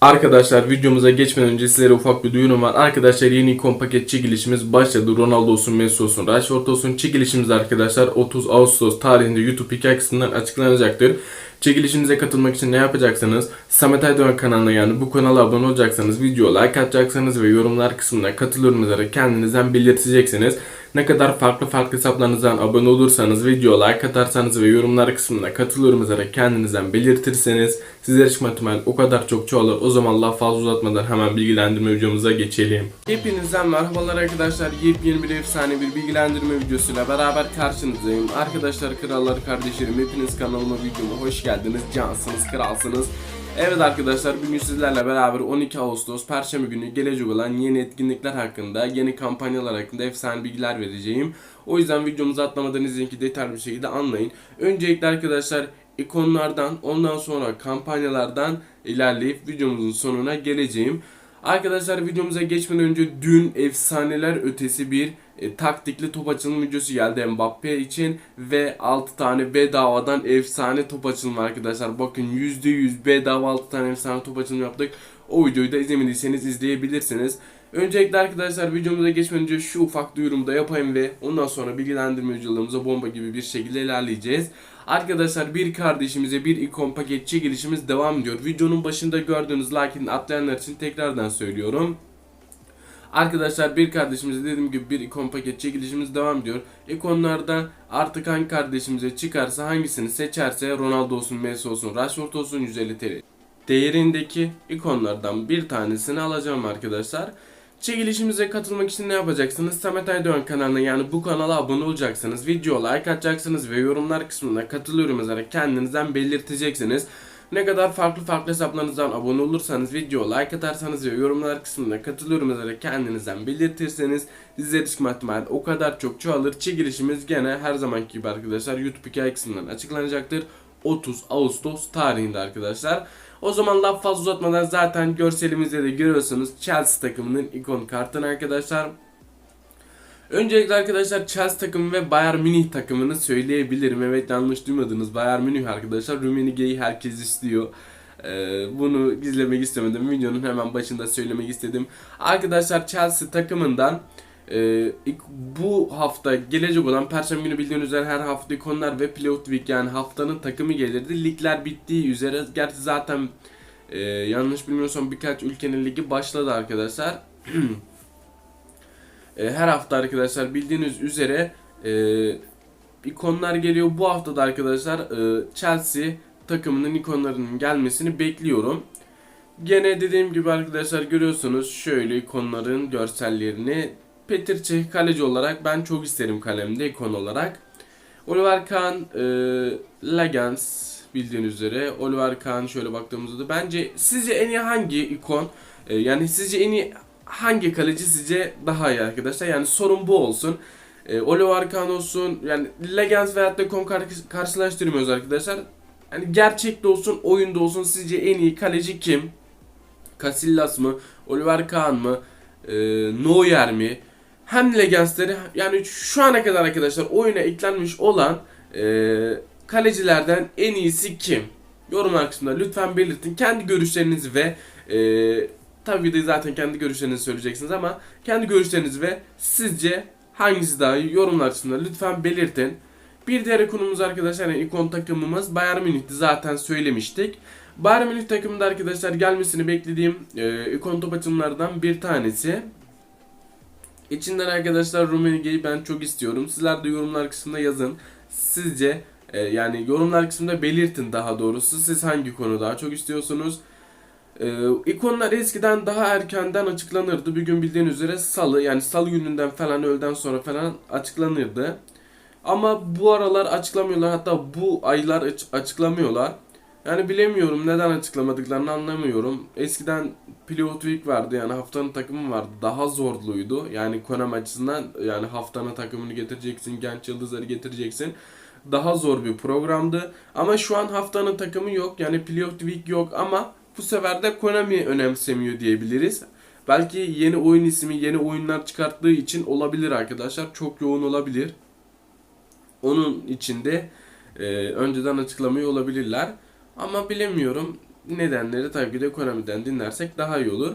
Arkadaşlar videomuza geçmeden önce sizlere ufak bir duyurum var. Arkadaşlar yeni ikon paket çekilişimiz başladı. Ronaldo olsun, Messi olsun, Rashford olsun. Çekilişimiz arkadaşlar 30 Ağustos tarihinde YouTube hikaye kısmından açıklanacaktır. Çekilişimize katılmak için ne yapacaksınız? Samet Aydoğan kanalına yani bu kanala abone olacaksanız video like atacaksınız ve yorumlar kısmına katılıyorum yazarak kendinizden belirteceksiniz. Ne kadar farklı farklı hesaplarınızdan abone olursanız, video like atarsanız ve yorumlar kısmına katılıyorum yazarak kendinizden belirtirseniz sizler çıkma ihtimali o kadar çok çoğalır. O zaman laf fazla uzatmadan hemen bilgilendirme videomuza geçelim. Hepinizden merhabalar arkadaşlar. Yepyeni bir efsane bir bilgilendirme videosuyla beraber karşınızdayım. Arkadaşlar, krallar, kardeşlerim hepiniz kanalıma videoma hoş geldiniz. Cansınız, kralsınız. Evet arkadaşlar bugün sizlerle beraber 12 Ağustos Perşembe günü gelecek olan yeni etkinlikler hakkında, yeni kampanyalar hakkında efsane bilgiler vereceğim. O yüzden videomuzu atlamadan izleyin ki detaylı bir şekilde anlayın. Öncelikle arkadaşlar ikonlardan ondan sonra kampanyalardan ilerleyip videomuzun sonuna geleceğim. Arkadaşlar videomuza geçmeden önce dün efsaneler ötesi bir e, taktikli top açılım videosu geldi Mbappe için ve 6 tane bedavadan efsane top açılımı arkadaşlar. Bakın %100 bedava 6 tane efsane top açılımı yaptık. O videoyu da izlemediyseniz izleyebilirsiniz. Öncelikle arkadaşlar videomuza geçmeden önce şu ufak duyurumu da yapayım ve ondan sonra bilgilendirme videolarımıza bomba gibi bir şekilde ilerleyeceğiz. Arkadaşlar bir kardeşimize bir ikon paket çekilişimiz devam ediyor. Videonun başında gördüğünüz like'in atlayanlar için tekrardan söylüyorum. Arkadaşlar bir kardeşimize dediğim gibi bir ikon paket çekilişimiz devam ediyor. İkonlarda artık hangi kardeşimize çıkarsa hangisini seçerse Ronaldo olsun, Messi olsun, Rashford olsun 150 TL değerindeki ikonlardan bir tanesini alacağım arkadaşlar. Çekilişimize katılmak için ne yapacaksınız? Samet Aydoğan kanalına yani bu kanala abone olacaksınız. Video like atacaksınız ve yorumlar kısmına katılıyorum yazarak kendinizden belirteceksiniz. Ne kadar farklı farklı hesaplarınızdan abone olursanız, video like atarsanız ve yorumlar kısmına katılıyorum yazarak kendinizden belirtirseniz sizlere çıkma ihtimali o kadar çok çoğalır. Çekilişimiz gene her zamanki gibi arkadaşlar YouTube hikaye kısmından açıklanacaktır. 30 Ağustos tarihinde arkadaşlar. O zaman laf fazla uzatmadan zaten görselimizde de görüyorsunuz Chelsea takımının ikon kartını arkadaşlar. Öncelikle arkadaşlar Chelsea takımı ve Bayern Münih takımını söyleyebilirim. Evet yanlış duymadınız. Bayern Münih arkadaşlar. Rummenigge'yi herkes istiyor. Ee, bunu gizlemek istemedim. Videonun hemen başında söylemek istedim. Arkadaşlar Chelsea takımından e, ilk- bu hafta gelecek olan Perşembe günü bildiğiniz üzere her hafta ikonlar ve Playoff Week yani haftanın takımı gelirdi. Ligler bittiği üzere gerçi zaten e, yanlış bilmiyorsam birkaç ülkenin ligi başladı arkadaşlar. E, her hafta arkadaşlar bildiğiniz üzere e, ikonlar geliyor. Bu hafta da arkadaşlar e, Chelsea takımının ikonlarının gelmesini bekliyorum. Gene dediğim gibi arkadaşlar görüyorsunuz şöyle ikonların görsellerini. Cech kaleci olarak ben çok isterim kalemde ikon olarak. Oliver Kahn, e, Legans bildiğiniz üzere. Oliver Kahn şöyle baktığımızda da bence sizce en iyi hangi ikon? E, yani sizce en iyi hangi kaleci sizce daha iyi arkadaşlar? Yani sorun bu olsun. E, Oliver Kahn olsun yani Legends veyahut da Kon kar- karşılaştırmıyoruz arkadaşlar. Yani gerçekte olsun oyunda olsun sizce en iyi kaleci kim? Casillas mı? Oliver Kahn mı? E, Neuer mi? Hem Legends'leri yani şu ana kadar arkadaşlar oyuna eklenmiş olan e, kalecilerden en iyisi kim? Yorumlar kısmında lütfen belirtin. Kendi görüşlerinizi ve e, tabii de zaten kendi görüşlerinizi söyleyeceksiniz ama kendi görüşlerinizi ve sizce hangisi daha iyi yorumlar kısmında lütfen belirtin. Bir diğer konumuz arkadaşlar yani ikon takımımız Bayern Münih'ti zaten söylemiştik. Bayern Münih takımında arkadaşlar gelmesini beklediğim e, ikon top açımlardan bir tanesi. İçinden arkadaşlar Rummenigge'yi ben çok istiyorum. Sizler de yorumlar kısmında yazın. Sizce e, yani yorumlar kısmında belirtin daha doğrusu. Siz hangi konu daha çok istiyorsunuz? E, ikonlar eskiden daha erkenden açıklanırdı. Bugün bildiğiniz üzere salı yani salı gününden falan öğleden sonra falan açıklanırdı. Ama bu aralar açıklamıyorlar. Hatta bu aylar aç- açıklamıyorlar. Yani bilemiyorum neden açıklamadıklarını anlamıyorum. Eskiden Playoff Week vardı yani haftanın takımı vardı. Daha zorluydu. Yani Konami açısından yani haftanın takımını getireceksin, genç yıldızları getireceksin. Daha zor bir programdı. Ama şu an haftanın takımı yok. Yani Playoff Week yok ama bu sefer de Konami önemsemiyor diyebiliriz. Belki yeni oyun ismi, yeni oyunlar çıkarttığı için olabilir arkadaşlar. Çok yoğun olabilir. Onun içinde e, önceden açıklamayı olabilirler. Ama bilemiyorum. nedenleri tabii ki de Konami'den dinlersek daha iyi olur.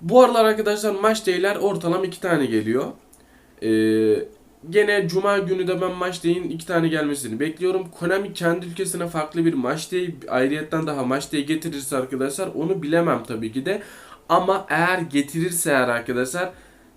Bu aralar arkadaşlar maç değiller ortalama iki tane geliyor. Ee, gene Cuma günü de ben maç değin iki tane gelmesini bekliyorum. Konami kendi ülkesine farklı bir maç değil ayrıyetten daha maç değil getirirse arkadaşlar onu bilemem tabii ki de. Ama eğer getirirse eğer arkadaşlar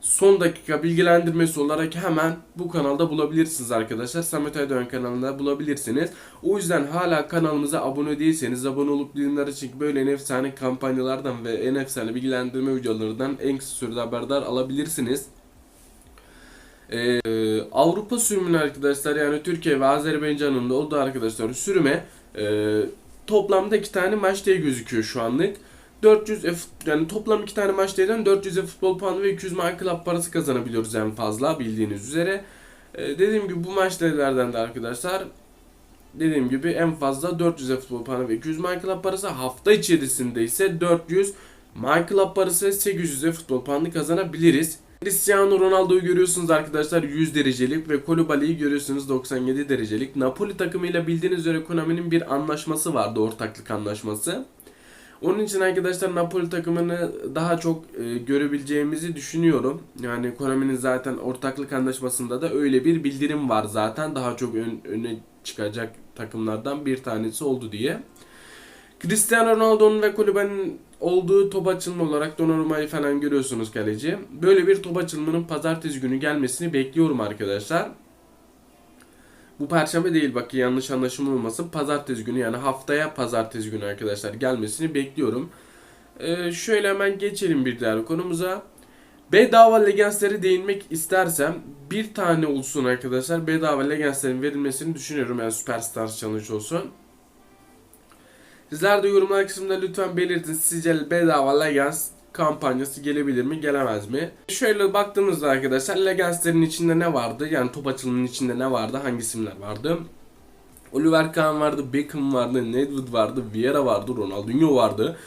son dakika bilgilendirmesi olarak hemen bu kanalda bulabilirsiniz arkadaşlar. Samet Aydoğan kanalında bulabilirsiniz. O yüzden hala kanalımıza abone değilseniz abone olup bilimler için böyle en efsane kampanyalardan ve en efsane bilgilendirme videolarından en kısa sürede haberdar alabilirsiniz. Ee, Avrupa sürümünü arkadaşlar yani Türkiye ve Azerbaycan'ın da olduğu arkadaşlar sürüme e, toplamda iki tane maç gözüküyor şu anlık. 400 F, yani toplam iki tane maç değerinden 400 futbol puanı ve 200 My Club parası kazanabiliyoruz en fazla bildiğiniz üzere. Ee, dediğim gibi bu maç değerlerden de arkadaşlar dediğim gibi en fazla 400 futbol puanı ve 200 My Club parası hafta içerisinde ise 400 My Club parası ve 800 futbol puanı kazanabiliriz. Cristiano Ronaldo'yu görüyorsunuz arkadaşlar 100 derecelik ve Koulibaly'yi görüyorsunuz 97 derecelik. Napoli takımıyla bildiğiniz üzere Konami'nin bir anlaşması vardı ortaklık anlaşması. Onun için arkadaşlar Napoli takımını daha çok e, görebileceğimizi düşünüyorum. Yani Konami'nin zaten ortaklık anlaşmasında da öyle bir bildirim var zaten. Daha çok ön, öne çıkacak takımlardan bir tanesi oldu diye. Cristiano Ronaldo'nun ve kulübenin olduğu top açılımı olarak Donnarumma'yı falan görüyorsunuz kaleci. Böyle bir top açılımının pazartesi günü gelmesini bekliyorum arkadaşlar. Bu perşembe değil bak yanlış anlaşılma olmasın. Pazartesi günü yani haftaya pazartesi günü arkadaşlar gelmesini bekliyorum. Ee, şöyle hemen geçelim bir diğer konumuza. Bedava Legends'lere değinmek istersem bir tane olsun arkadaşlar. Bedava Legends'lerin verilmesini düşünüyorum. Yani Superstars Challenge olsun. Sizler de yorumlar kısmında lütfen belirtin. Sizce bedava Legends kampanyası gelebilir mi gelemez mi? Şöyle baktığımızda arkadaşlar Legends'lerin içinde ne vardı? Yani top açılımının içinde ne vardı? Hangi isimler vardı? Oliver Kahn vardı, Beckham vardı, Nedved vardı, Vieira vardı, Ronaldinho vardı.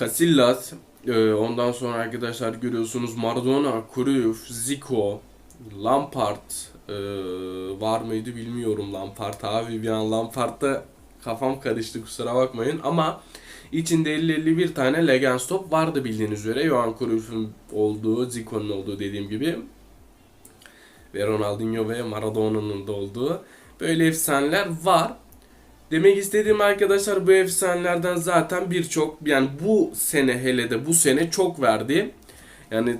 Casillas, e, ondan sonra arkadaşlar görüyorsunuz Maradona, Cruyff, Zico, Lampard e, var mıydı bilmiyorum Lampard abi bir an Lampard'da kafam karıştı kusura bakmayın ama içinde 50-51 tane Legends top vardı bildiğiniz üzere. Johan Cruyff'un olduğu, Zico'nun olduğu dediğim gibi ve Ronaldinho ve Maradona'nın da olduğu böyle efsaneler var. Demek istediğim arkadaşlar bu efsanelerden zaten birçok yani bu sene hele de bu sene çok verdi. Yani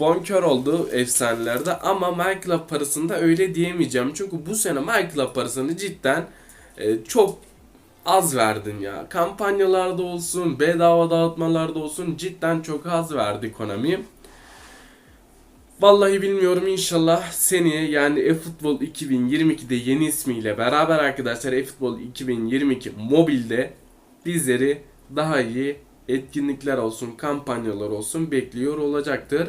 bonkör oldu efsanelerde ama Minecraft parasında öyle diyemeyeceğim. Çünkü bu sene Minecraft parasını cidden e, çok az verdin ya. Kampanyalarda olsun, bedava dağıtmalarda olsun cidden çok az verdi Konami. Vallahi bilmiyorum inşallah seneye yani eFootball 2022'de yeni ismiyle beraber arkadaşlar eFootball 2022 mobilde bizleri daha iyi etkinlikler olsun, kampanyalar olsun bekliyor olacaktır.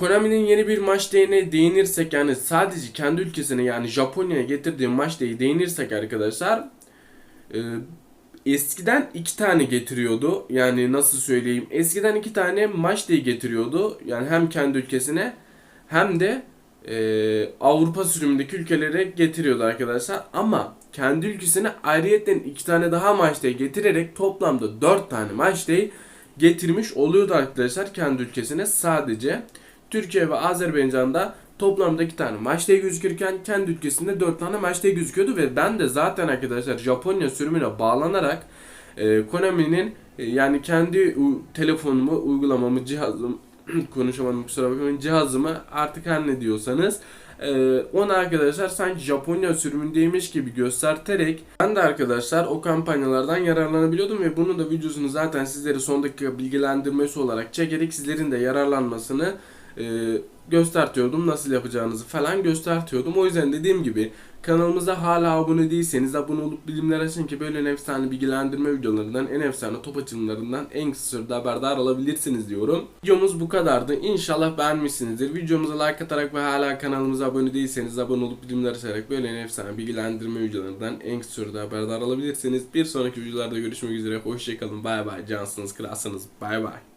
Konami'nin yeni bir maç değine değinirsek yani sadece kendi ülkesine yani Japonya'ya getirdiği maç deği değinirsek arkadaşlar e, eskiden iki tane getiriyordu. Yani nasıl söyleyeyim eskiden iki tane maç deği getiriyordu. Yani hem kendi ülkesine hem de e, Avrupa sürümündeki ülkelere getiriyordu arkadaşlar. Ama kendi ülkesine ayrıyetten iki tane daha maç deği getirerek toplamda dört tane maç deği getirmiş oluyordu arkadaşlar kendi ülkesine sadece. Türkiye ve Azerbaycan'da toplamda 2 tane maçta gözükürken kendi ülkesinde 4 tane maçta gözüküyordu ve ben de zaten arkadaşlar Japonya sürümüne bağlanarak e, Konami'nin e, yani kendi telefonumu, uygulamamı, cihazım konuşamadım kusura bakmayın cihazımı artık her ne diyorsanız ee, onu arkadaşlar sanki Japonya sürümündeymiş gibi gösterterek ben de arkadaşlar o kampanyalardan yararlanabiliyordum ve bunu da videosunu zaten sizlere son dakika bilgilendirmesi olarak çekerek sizlerin de yararlanmasını e, göstertiyordum. Nasıl yapacağınızı falan göstertiyordum. O yüzden dediğim gibi kanalımıza hala abone değilseniz abone olup bilimler açın ki böyle en efsane bilgilendirme videolarından, en efsane top açılımlarından en kısa sürede haberdar olabilirsiniz diyorum. Videomuz bu kadardı. İnşallah beğenmişsinizdir. Videomuza like atarak ve hala kanalımıza abone değilseniz abone olup bilimler açarak böyle en efsane bilgilendirme videolarından en kısa sürede haberdar olabilirsiniz. Bir sonraki videolarda görüşmek üzere. Hoşçakalın. Bay bay. Cansınız, kralsınız. Bay bay.